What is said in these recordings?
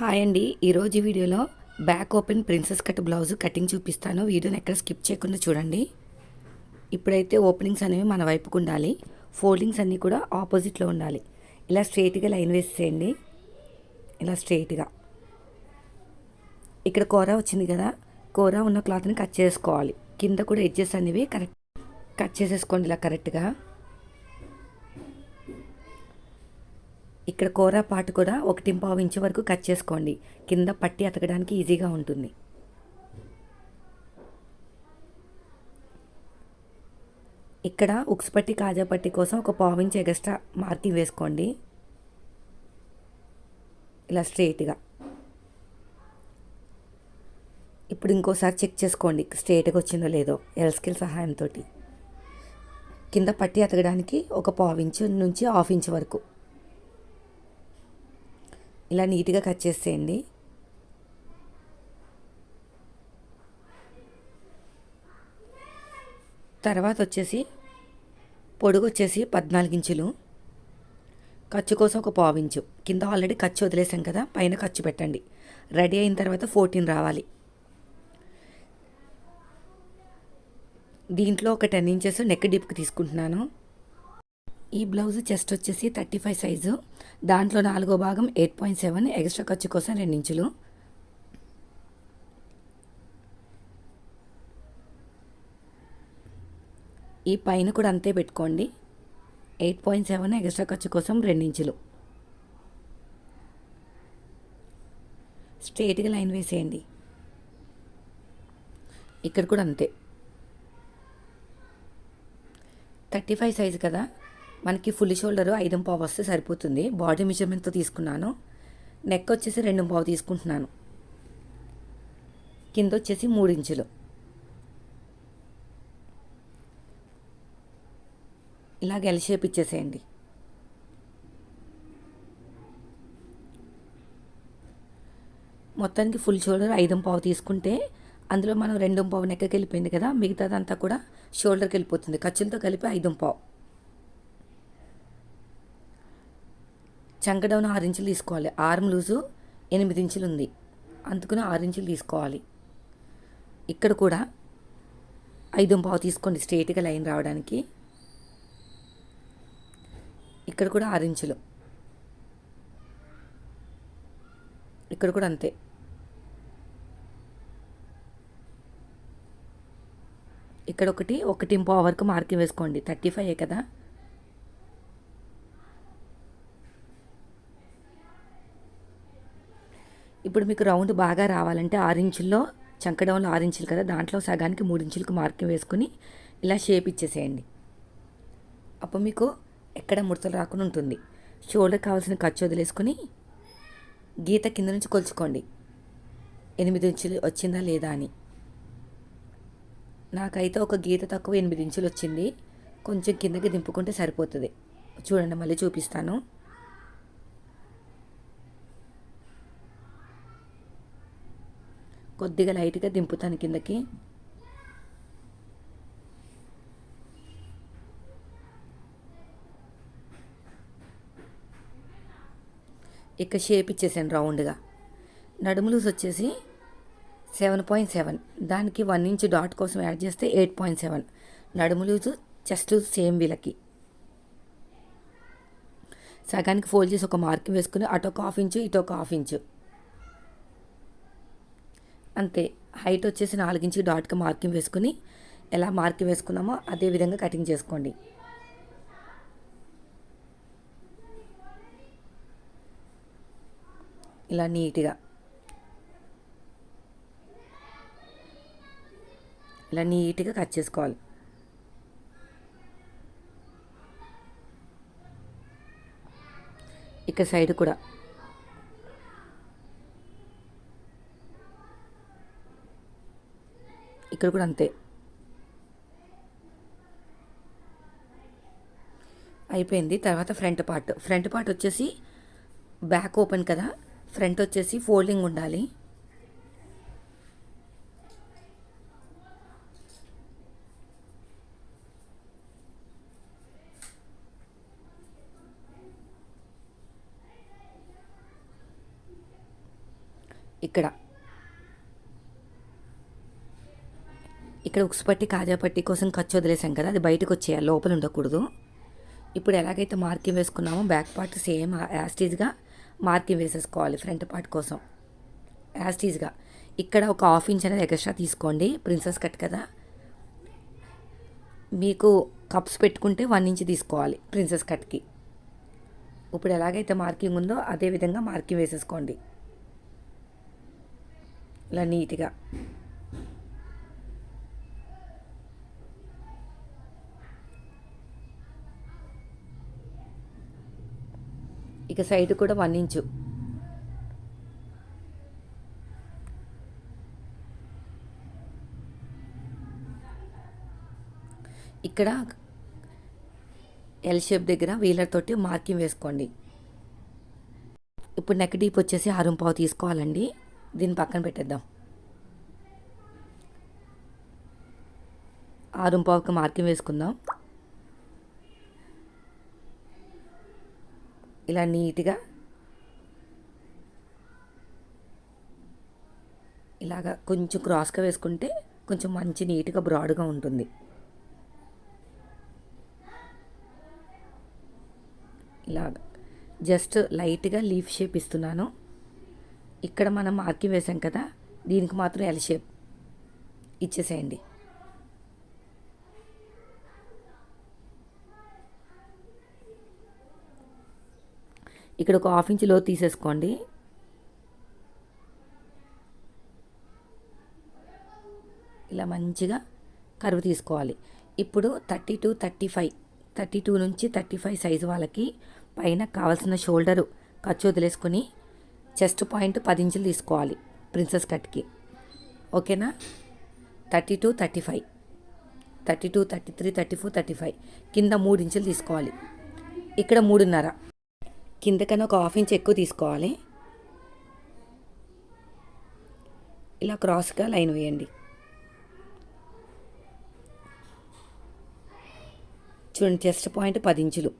Hi అండి. ఈరోజు వీడియోలో back open princess cut blouse cutting చూపిస్తాను. వీడియోని ఎక్కడ స్కిప్ చేయకుండా చూడండి. ఇప్పుడైతే ఓపెనింగ్స్ అనేవి మన వైపుకు ఉండాలి. ఫోల్డింగ్స్ అన్నీ కూడా ఆపోజిట్లో ఉండాలి. ఇలా స్ట్రైట్గా లైన్ వేసేయండి. ఇలా స్ట్రైట్గా. ఇక్కడ కూర వచ్చింది కదా. కూర ఉన్న క్లాత్ని కట్ చేసుకోవాలి. కింద కూడా ఎడ్జెస్ అనేవి కరెక్ట్ కట్ చేసేసుకోండి ఇలా కరెక్ట్గా. ఇక్కడ కూర పాటు కూడా ఒకటి పావు ఇంచు వరకు కట్ చేసుకోండి. కింద పట్టి అతకడానికి ఈజీగా ఉంటుంది. ఇక్కడ ఉక్స్ పట్టి కాజా పట్టి కోసం ఒక పావు ఇంచ్ ఎగస్ట్రా మార్కింగ్ వేసుకోండి. ఇలా స్ట్రైట్గా. ఇప్పుడు ఇంకోసారి చెక్ చేసుకోండి స్ట్రైట్గా వచ్చిందో లేదో ఎల్స్కిల్ సహాయంతో కింద పట్టి అతకడానికి ఒక పావు ఇంచు నుంచి హాఫ్ ఇంచ్ వరకు. ఇలా నీట్గా కట్ చేసేయండి. తర్వాత వచ్చేసి పొడుగు వచ్చేసి పద్నాలుగు ఇంచులు. ఖర్చు కోసం ఒక పావు ఇంచు. కింద ఆల్రెడీ ఖర్చు వదిలేసాం కదా పైన ఖర్చు పెట్టండి. రెడీ అయిన తర్వాత ఫోర్టీన్ రావాలి. దీంట్లో ఒక టెన్ ఇంచెస్ నెక్ డిప్కి తీసుకుంటున్నాను. ఈ బ్లౌజ్ చెస్ట్ వచ్చేసి థర్టీ ఫైవ్ సైజు. దాంట్లో నాలుగో భాగం ఎయిట్ పాయింట్ సెవెన్ ఎక్స్ట్రా ఖర్చు కోసం రెండు ఇంచులు. ఈ పైన కూడా అంతే పెట్టుకోండి. ఎయిట్ పాయింట్ సెవెన్ ఎక్స్ట్రా ఖర్చు కోసం రెండు ఇంచులు. లైన్ వేసేయండి. ఇక్కడ కూడా అంతే. థర్టీ ఫైవ్ సైజు కదా. మనకి ఫుల్ షోల్డర్ ఐదు పావు వస్తే సరిపోతుంది. బాడీ మెజర్మెంట్తో తీసుకున్నాను. నెక్ వచ్చేసి రెండు పావు తీసుకుంటున్నాను. కింద వచ్చేసి మూడు ఇంచులు. ఇలాగ ఎల్ షేప్ ఇచ్చేసేయండి. మొత్తానికి ఫుల్ షోల్డర్ ఐదు పావు తీసుకుంటే అందులో మనం రెండు పావు నెక్కకి వెళ్ళిపోయింది కదా మిగతాదంతా కూడా షోల్డర్కి వెళ్ళిపోతుంది. ఖర్చులతో కలిపి ఐదు పావు. చంక డౌన్ ఆరు ఇంచులు తీసుకోవాలి. ఆర్మ్ లూజు ఎనిమిది ఇంచులు ఉంది. అందుకుని ఆరు ఇంచులు తీసుకోవాలి. ఇక్కడ కూడా ఐదు పావు తీసుకోండి స్ట్రేట్గా లైన్ రావడానికి. ఇక్కడ కూడా ఆరు ఇంచులు. ఇక్కడ కూడా అంతే. ఇక్కడ ఒకటి ఒకటి పావు వరకు మార్కింగ్ వేసుకోండి. థర్టీ ఫైవ్ కదా? ఇప్పుడు మీకు రౌండ్ బాగా రావాలంటే ఆరించుల్లో చంకడంలో ఆరించులు కదా దాంట్లో సగానికి మూడు ఇంచులకు మార్కింగ్ వేసుకుని ఇలా షేప్ ఇచ్చేసేయండి. అప్పుడు మీకు ఎక్కడ ముడతలు రాకుండా ఉంటుంది. షోల్డర్ కావాల్సిన ఖర్చు వదిలేసుకొని గీత కింద నుంచి కొలుచుకోండి. ఎనిమిది ఇంచులు వచ్చిందా లేదా అని. నాకైతే ఒక గీత తక్కువ ఎనిమిది ఇంచులు వచ్చింది. కొంచెం కిందకి దింపుకుంటే సరిపోతుంది. చూడండి మళ్ళీ చూపిస్తాను. కొద్దిగా లైట్గా దింపుతాను కిందకి. ఇక షేప్ ఇచ్చేసాను రౌండ్గా. నడుము లూజ్ వచ్చేసి సెవెన్ పాయింట్ సెవెన్. దానికి వన్ ఇంచ్ డాట్ కోసం యాడ్ చేస్తే ఎయిట్ పాయింట్ సెవెన్. నడుము లూజు చెస్ట్ లూజ్ సేమ్ వీళ్ళకి. సగానికి ఫోల్డ్ చేసి ఒక మార్కింగ్ వేసుకుని అటు ఒక హాఫ్ ఇంచు ఇటు ఒక హాఫ్ ఇంచు. అంతే. హైట్ వచ్చేసి నాలుగించి డాట్కి మార్కింగ్ వేసుకుని ఎలా మార్కింగ్ వేసుకున్నామో అదే విధంగా కటింగ్ చేసుకోండి. ఇలా నీట్గా. ఇలా నీట్గా కట్ చేసుకోవాలి. ఇక సైడ్ కూడా. ఇక్కడ కూడా అంతే. అయిపోయింది. తర్వాత ఫ్రంట్ పార్ట్. ఫ్రంట్ పార్ట్ వచ్చేసి బ్యాక్ ఓపెన్ కదా. ఫ్రంట్ వచ్చేసి ఫోల్డింగ్ ఉండాలి. ఇక్కడ. ఇక్కడ ఉక్సుపట్టి పట్టి కాజా పట్టి కోసం ఖర్చు వదిలేసాం కదా అది బయటకు వచ్చేయాలి లోపల ఉండకూడదు. ఇప్పుడు ఎలాగైతే మార్కింగ్ వేసుకున్నామో బ్యాక్ పార్ట్ సేమ్ యాస్టీజ్గా మార్కింగ్ వేసేసుకోవాలి ఫ్రంట్ పార్ట్ కోసం. యాస్టీజ్గా ఇక్కడ ఒక హాఫ్ ఇంచ్ అనేది ఎక్స్ట్రా తీసుకోండి ప్రిన్సెస్ కట్ కదా. మీకు కప్స్ పెట్టుకుంటే వన్ ఇంచ్ తీసుకోవాలి ప్రిన్సెస్ కట్కి ఇప్పుడు ఎలాగైతే మార్కింగ్ ఉందో అదే విధంగా మార్కింగ్ వేసేసుకోండి. ఇలా నీట్గా ఇక సైడ్ కూడా వన్ ఇంచు. ఇక్కడ ఎల్ షేప్ దగ్గర వీలర్ తోటి మార్కింగ్ వేసుకోండి. ఇప్పుడు నెక్ డీప్ వచ్చేసి ఆరు పావు తీసుకోవాలండి. దీన్ని పక్కన పెట్టేద్దాం. ఆరు పావుకి మార్కింగ్ వేసుకుందాం. ఇలా నీట్గా ఇలాగా కొంచెం క్రాస్గా వేసుకుంటే కొంచెం మంచి నీట్గా బ్రాడ్గా ఉంటుంది. ఇలాగ జస్ట్ లైట్గా లీఫ్ షేప్ ఇస్తున్నాను. ఇక్కడ మనం మార్కింగ్ వేసాం కదా దీనికి మాత్రం ఎల్ షేప్ ఇచ్చేసేయండి. ఇక్కడ ఒక హాఫ్ ఇంచ్లో తీసేసుకోండి. ఇలా మంచిగా కరువు తీసుకోవాలి. ఇప్పుడు thirty two thirty five thirty two నుంచి థర్టీ ఫైవ్ సైజు వాళ్ళకి పైన కావాల్సిన షోల్డరు ఖర్చు వదిలేసుకొని చెస్ట్ పాయింట్ పది ఇంచులు తీసుకోవాలి ప్రిన్సెస్ కట్కి. ఓకేనా? Thirty two thirty five. Thirty two thirty three thirty four thirty five. కింద మూడు ఇంచులు తీసుకోవాలి. ఇక్కడ మూడున్నర. కిందకన్నా ఒక హాఫ్ ఇంచ్ ఎక్కువ తీసుకోవాలి. ఇలా క్రాస్గా లైన్ వేయండి. చూడండి చెస్ట్ పాయింట్ పది ఇంచులు.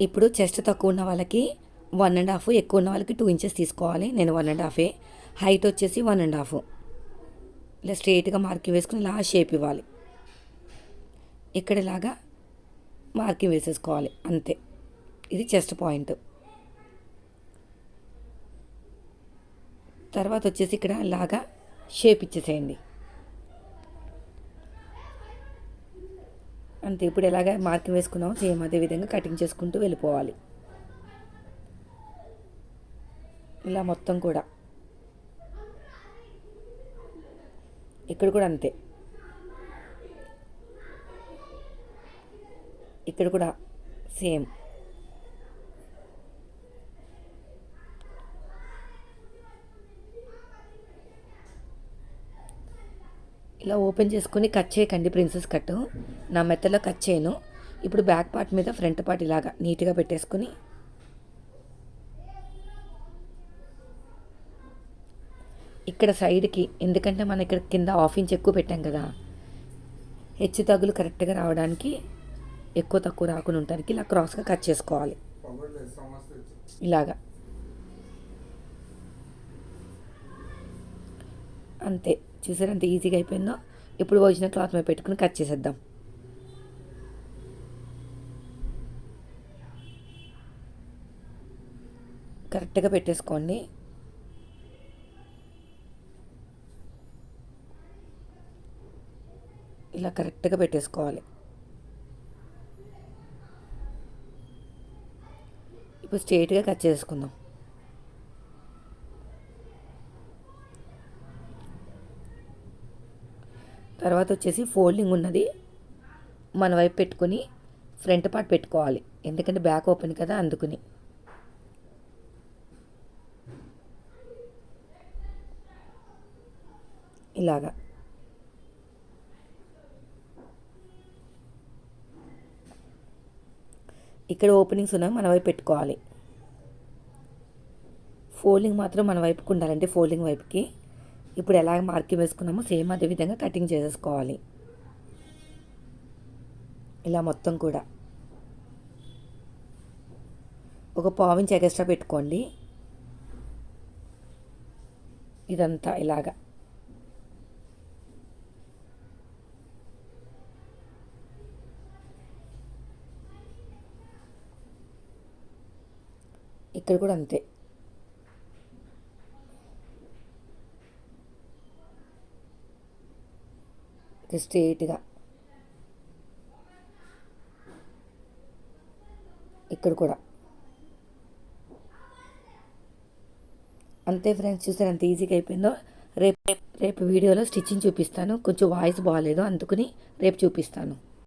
ఇప్పుడు చెస్ట్ తక్కువ ఉన్న వాళ్ళకి వన్ అండ్ హాఫ్ ఎక్కువ ఉన్న వాళ్ళకి టూ ఇంచెస్ తీసుకోవాలి. నేను వన్ అండ్ హాఫే. హైట్ వచ్చేసి వన్ అండ్ హాఫ్. ఇలా స్ట్రైట్గా మార్కింగ్ వేసుకుని ఇలా షేప్ ఇవ్వాలి. ఇక్కడ ఇలాగా మార్కింగ్ వేసేసుకోవాలి. అంతే. ఇది చెస్ట్ పాయింట్. తర్వాత వచ్చేసి ఇక్కడ లాగా షేప్ ఇచ్చేసేయండి. అంతే ఇప్పుడు ఎలాగ మార్కింగ్ వేసుకున్నామో సేమ్ అదే విధంగా కటింగ్ చేసుకుంటూ వెళ్ళిపోవాలి. ఇలా మొత్తం కూడా. ఇక్కడ కూడా అంతే. ఇక్కడ కూడా సేమ్. ఇలా ఓపెన్ చేసుకొని కట్ చేయకండి ప్రిన్సెస్ కట్ నా మెత్తలో కట్ చేయను. ఇప్పుడు బ్యాక్ పార్ట్ మీద ఫ్రంట్ పార్ట్ ఇలాగా నీట్గా పెట్టేసుకొని ఇక్కడ సైడ్కి ఎందుకంటే మనం ఇక్కడ కింద హాఫ్ ఇంచ్ ఎక్కువ పెట్టాం కదా హెచ్చు తగులు కరెక్ట్గా రావడానికి ఎక్కువ తక్కువ రాకుండా ఉండడానికి ఇలా క్రాస్గా కట్ చేసుకోవాలి. ఇలాగా. అంతే. చూసారు అంత ఈజీగా అయిపోయిందో? ఇప్పుడు వచ్చిన క్లాత్ మీద పెట్టుకుని కట్ చేసేద్దాం. కరెక్ట్గా పెట్టేసుకోండి. ఇలా కరెక్ట్గా పెట్టేసుకోవాలి. ఇప్పుడు స్ట్రైట్గా కట్ చేసుకుందాం తర్వాత వచ్చేసి ఫోల్డింగ్ ఉన్నది. మన వైపు పెట్టుకొని ఫ్రంట్ పార్ట్ పెట్టుకోవాలి. ఎందుకంటే బ్యాక్ ఓపెన్ కదా అందుకుని. ఇలాగా. ఇక్కడ ఓపెనింగ్స్ ఉన్నాయి మన వైపు పెట్టుకోవాలి. ఫోల్డింగ్ మాత్రం మన వైపుకు ఉండాలంటే ఫోల్డింగ్ వైపుకి. ఇప్పుడు ఎలా మార్కింగ్ వేసుకున్నామో సేమ్ అదే విధంగా కటింగ్ చేసేసుకోవాలి. ఇలా మొత్తం కూడా. ఒక పావించి ఎగస్ట్రా పెట్టుకోండి. ఇదంతా ఇలాగా. ఇక్కడ కూడా అంతే. స్ట్రేట్గా ఇక్కడ కూడా. అంతే ఫ్రెండ్స్ చూసారు అంత ఈజీగా అయిపోయిందో? రేపు రేపు వీడియోలో స్టిచ్చింగ్ చూపిస్తాను. కొంచెం వాయిస్ బాగాలేదు అందుకని రేపు చూపిస్తాను.